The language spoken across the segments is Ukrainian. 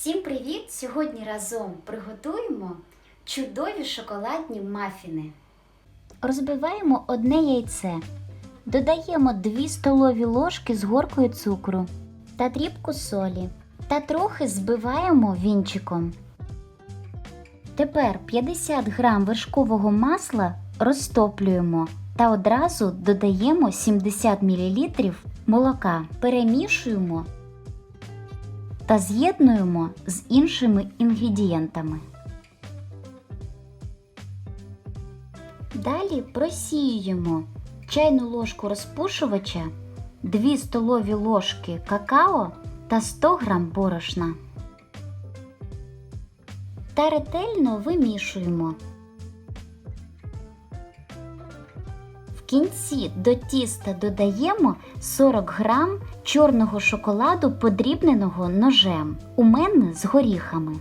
Всім привіт! Сьогодні разом приготуємо чудові шоколадні мафіни. Розбиваємо одне яйце. Додаємо 2 столові ложки з горкою цукру та дрібку солі. Та трохи збиваємо вінчиком. Тепер 50 грам вершкового масла розтоплюємо та одразу додаємо 70 мл молока. Перемішуємо та з'єднуємо з іншими інгредієнтами. Далі просіюємо чайну ложку розпушувача, 2 столові ложки какао та 100 г борошна. Та ретельно вимішуємо. Кінці до тіста додаємо 40 грам чорного шоколаду, подрібненого ножем. У мене з горіхами.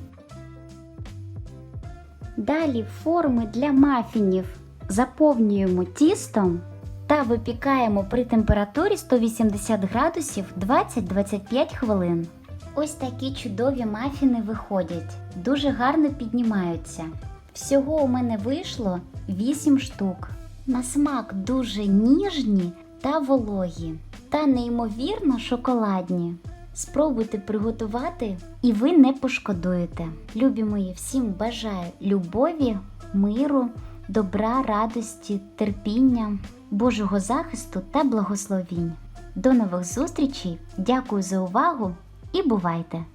Далі форми для мафінів заповнюємо тістом та випікаємо при температурі 180 градусів 20-25 хвилин. Ось такі чудові мафіни виходять, дуже гарно піднімаються. Всього у мене вийшло 8 штук. На смак дуже ніжні та вологі, та неймовірно шоколадні. Спробуйте приготувати, і ви не пошкодуєте. Любі мої, всім бажаю любові, миру, добра, радості, терпіння, Божого захисту та благословінь. До нових зустрічей! Дякую за увагу і бувайте!